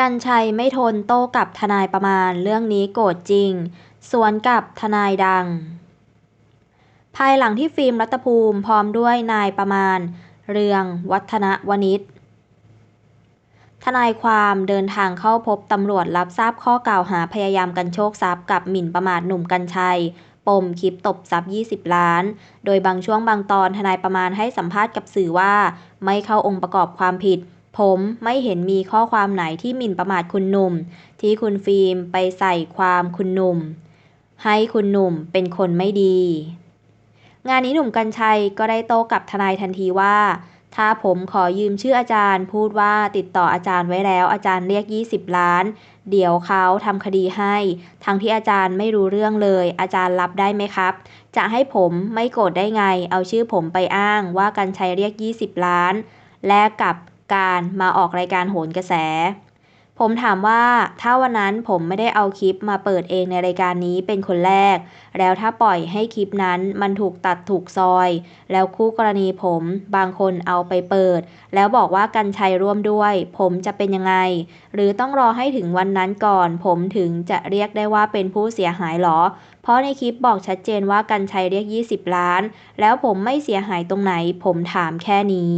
กรรชัยไม่ทนโต้กลับทนายประมาณ เรื่องนี้โกรธจริง สวนกับทนายดัง ภายหลังที่ฟิล์มรัตภูมิพร้อมด้วยนายประมาณ เรืองวัฒนวณิชทนายความเดินทางเข้าพบตำรวจรับทราบข้อกล่าวหาพยายามกันโชคทรัพย์กับหมิ่นประมาทหนุ่มกัญชัย ปมคลิปตบทรัพย์ 20 ล้าน โดยบางช่วงบางตอนทนายประมาณให้สัมภาษณ์กับสื่อว่า ไม่เข้าองค์ประกอบความผิด ผมไม่เห็นมีข้อความไหนที่หมิ่นประมาทคุณหนุ่ม ที่คุณฟิล์มไปใส่ความคุณหนุ่ม ให้คุณหนุ่มเป็นคนไม่ดี งานนี้หนุ่มกัญชัยก็ได้โต้กลับทนายทันทีว่า ถ้าผมขอยืมชื่ออาจารย์ พูดว่าติดต่ออาจารย์ไว้แล้วอาจารย์เรียก 20 ล้าน เดี๋ยวเขาทำคดีให้ ทั้งที่อาจารย์ไม่รู้เรื่องเลย อาจารย์รับได้ไหมครับ จะให้ผมไม่โกรธได้ไง เอาชื่อผมไปอ้างว่ากัญชัยเรียก 20 ล้าน แลกกับ การมาออกรายการโหนกระแส ผมถามว่าถ้าวันนั้นผมไม่ได้เอาคลิปมาเปิดเองในรายการนี้เป็นคนแรก แล้วถ้าปล่อยให้คลิปนั้นมันถูกตัดถูกซอย แล้วคู่กรณีผมบางคนเอาไปเปิด แล้วบอกว่ากัญชัยร่วมด้วย ผมจะเป็นยังไง หรือต้องรอให้ถึงวันนั้นก่อน ผมถึงจะเรียกได้ว่าเป็นผู้เสียหายหรอเพราะในคลิปบอกชัดเจนว่ากัญชัยเรียก 20 ล้าน แล้วผมไม่เสียหายตรงไหน ผมถามแค่นี้